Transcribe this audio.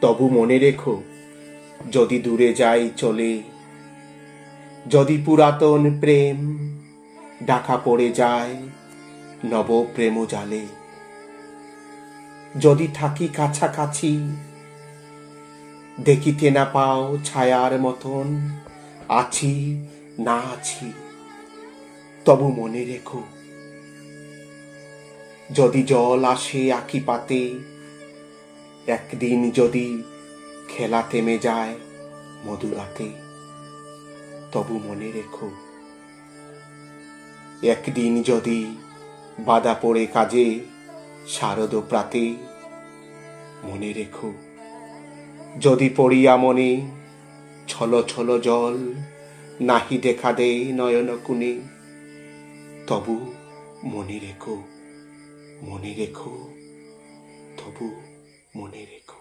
তবু মনে রেখো, যদি দূরে যাই চলে। যদি পুরাতন প্রেম ডাকা পড়ে যায় নব প্রেম জালে। যদি থাকি কাছাকাছি দেখিতে না পাও ছায়ার মতন, আছি না আছি, তবু মনে রেখো। যদি জল আসে আঁকি পাতে একদিন যদি খেলা থেমে যায় মধুরাতে, তবু মনে রেখো, একদিন যদি বাধা পড়ে কাজে শারদ প্রাতে, মনে রেখো, যদি পড়িয়া মনে ছল ছল জল নাহি দেখা দে নয়ন কুনে, তবু মনে রেখো মনে রেখো, তবু মনে রেখো